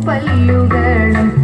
പല്ലുകളും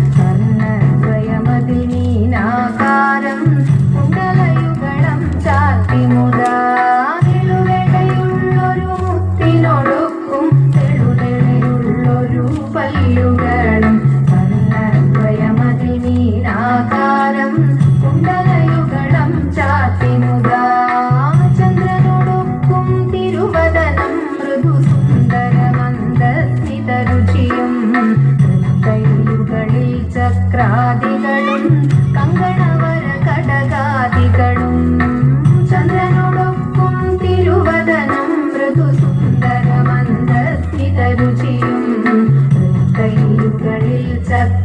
that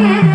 yeah.